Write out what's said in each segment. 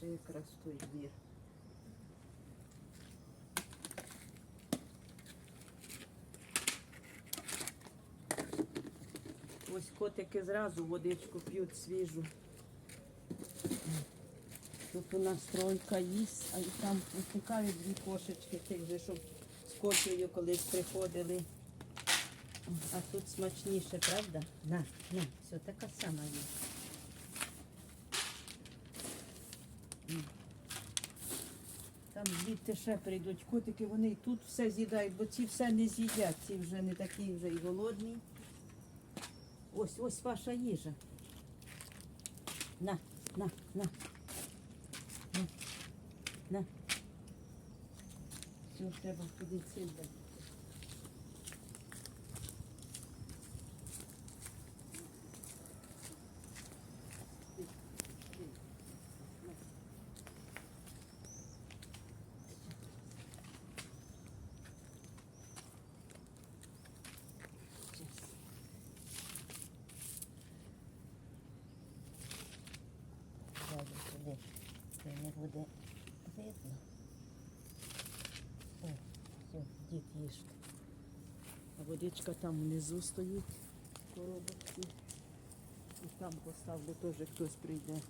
ще якраз той двір. Ось котики зразу водичку п'ють свіжу. Тут у нас тройка їсть, а і там витикають дві кошечки, тих же, що з кошею колись приходили. А тут смачніше, правда? На, на, все, така сама є. М. Там звідти ще прийдуть котики, вони і тут все з'їдають, бо ці все не з'їдять, ці вже не такі вже і голодні. Ось, ось ваша їжа. На, на, на. На, на. Все, треба туди сильно. Туди. Це не буде видно. О, все, дід їжте. А водичка там внизу стоїть коробочці. І там поставлю теж хтось прийде.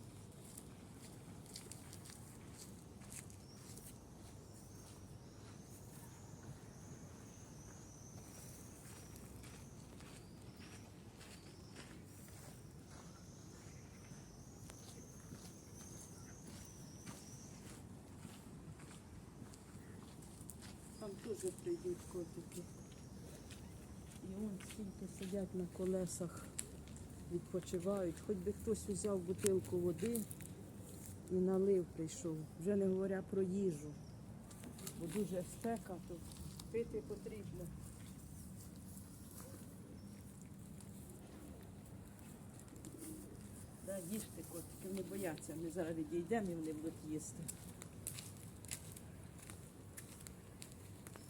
Там теж прийдуть котики. І вон скільки сидять на колесах, відпочивають. Хоч би хтось взяв бутилку води і налив прийшов. Вже не говоря про їжу. Бо дуже спека тут. Пити потрібно. Да, їжте котики, не бояться. Ми зараз відійдемо і вони будуть їсти.